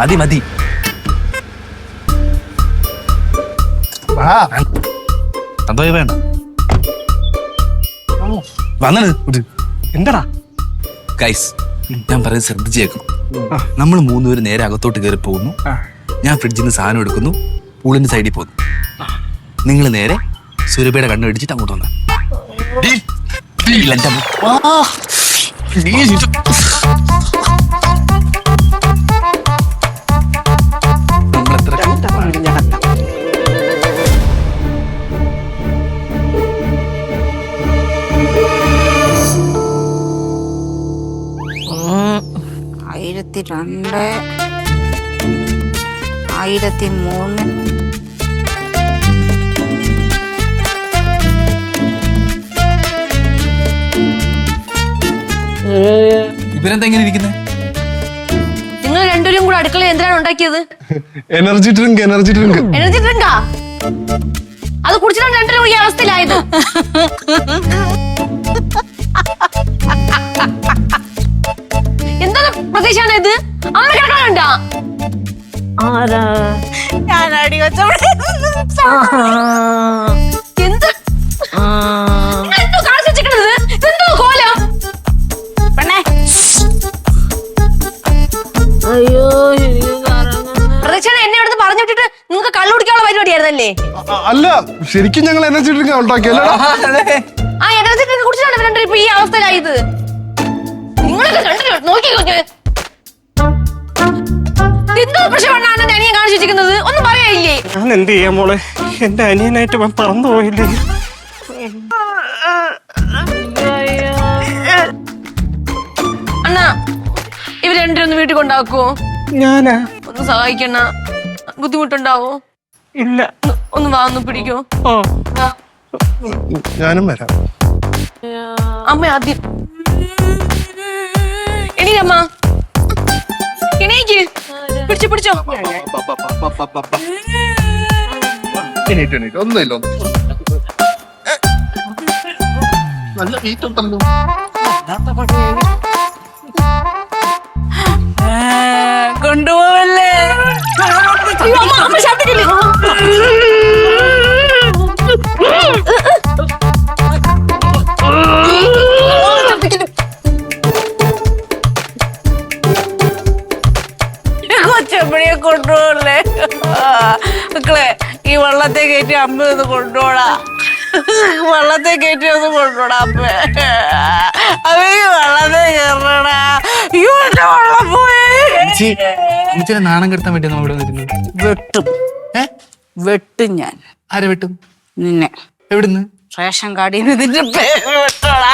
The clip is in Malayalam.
മതി മതി. അതോ വേണ്ട വന്നത് എന്താടാ? ഗൈസ് ഞാൻ പറയുന്നത് ശ്രദ്ധിച്ച് കേൾക്കണം നമ്മൾ മൂന്നുപേര് നേരെ അകത്തോട്ട് കയറി പോകുന്നു. ഞാൻ ഫ്രിഡ്ജിൽ നിന്ന് സാധനം എടുക്കുന്നു. പൂളിന്റെ സൈഡിൽ പോകുന്നു. നിങ്ങൾ നേരെ സുരഭയുടെ കണ്ണു അടിച്ചിട്ട് അങ്ങോട്ട് വന്ന. ആയിരത്തി രണ്ട് ആയിരത്തി മൂന്ന്. ഇവരെന്താ ഇങ്ങനെ ഇരിക്കുന്നത് നിങ്ങൾ രണ്ടുപേരും കൂടെ അടുക്കള എന്തിനാണ് ഉണ്ടാക്കിയത്? Energy drink energy drink energy ഡ്രിങ്കാ അത് കുടിച്ചിട്ടാണ് രണ്ടുപേരും ഈ അവസ്ഥയിലായത്. എന്താണ് പ്രതീക്ഷയാണ് ഇത്? അമ്മ കിടക്കണുണ്ടാ ഞാൻ അടി എന്ത് പറഞ്ഞു നിങ്ങൾക്ക് കള്ളു കുടിക്കാനുള്ള പരിപാടിയായിരുന്നല്ലേ അല്ല ശരിക്കും ഞങ്ങൾ എനർജി ഡ്രിങ്ക് ഉണ്ടാക്കിയല്ലോ? ആ എനർജി ഡ്രിങ്ക് കുടിച്ചിട്ടാണ് ഇവർ രണ്ടുപേരും ഇപ്പൊ ഈ അവസ്ഥയിലായത്. നിങ്ങളൊക്കെ രണ്ടുപേരും നോക്കിക്കോ എന്തോ പ്രശ്നമാണ് അനിയൻ കാണിച്ചു വെച്ചിരിക്കുന്നത്. ഒന്നും പറയാനില്ലേ? ഞാൻ എന്ത് ചെയ്യാം മോളെ? എന്റെ അനിയനായിട്ട് ഞാൻ പറന്നു പോയില്ലേ? അണ്ണാ ഇവരെ രണ്ടുപേരും ഒന്ന് വീട്ടിൽ കൊണ്ടാക്കുവോ? ഞാനാ? ഒന്ന് സഹായിക്കണ ബുദ്ധിമുട്ടുണ്ടാവോ? ഇല്ല. ഒന്ന് വാ ഒന്ന് പിടിക്കോ. ഞാനും വരാം. അമ്മ ആദ്യം. എണീരമ്മ എണീക്ക്. പിടിച്ചോ പിടിച്ചോ. എണീറ്റ് എണീറ്റ്. ഒന്നുമില്ല ഒന്നും നല്ല വീറ്റ് മക്കളെ ഈ വെള്ളത്തെ കയറ്റി അമ്മ ഒന്ന് കൊണ്ടോടാ വെള്ളത്തെ കയറ്റി ഒന്ന് കൊണ്ടോടാ അമ്മ. അവ ഈ വെള്ളത്തെ അയ്യോ എന്റെ വെള്ളം പോയി. ഇച്ചിരി നാണം കെടുത്താൻ വേണ്ടി നമ്മൾ ഇവിടെ വെട്ടും. ഏ? വെട്ടും ഞാൻ. ആരെ വെട്ടും? നിന്നെ. എവിടുന്ന്? റേഷൻ കാർഡിൽ നിന്ന് ഇതിന്റെ പേര് വെട്ടോടാ